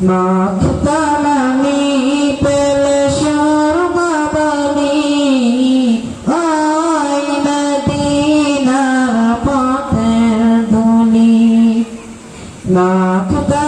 মাখতালামি পেলে সর্বাবলি ওই মদিনার পথের ধুলি মাখতালামি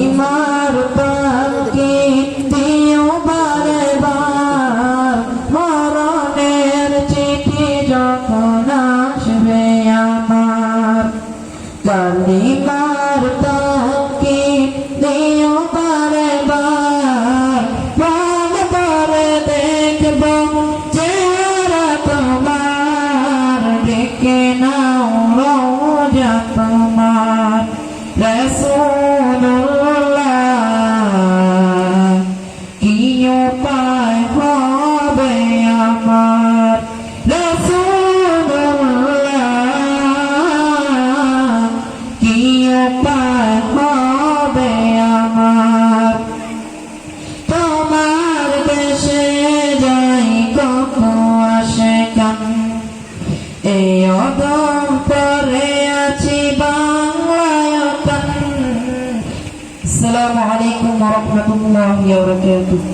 কালিমার পালকি দিও পারে বার প্রাণ পরে দেখব চেহারা তোমার। ডেকে নাও এই অদম পরে আছি বাংলায় কান আসসালামু আলাইকুম ওয়া রাহমাতুল্লাহি ওয়া বারাকাতুহু।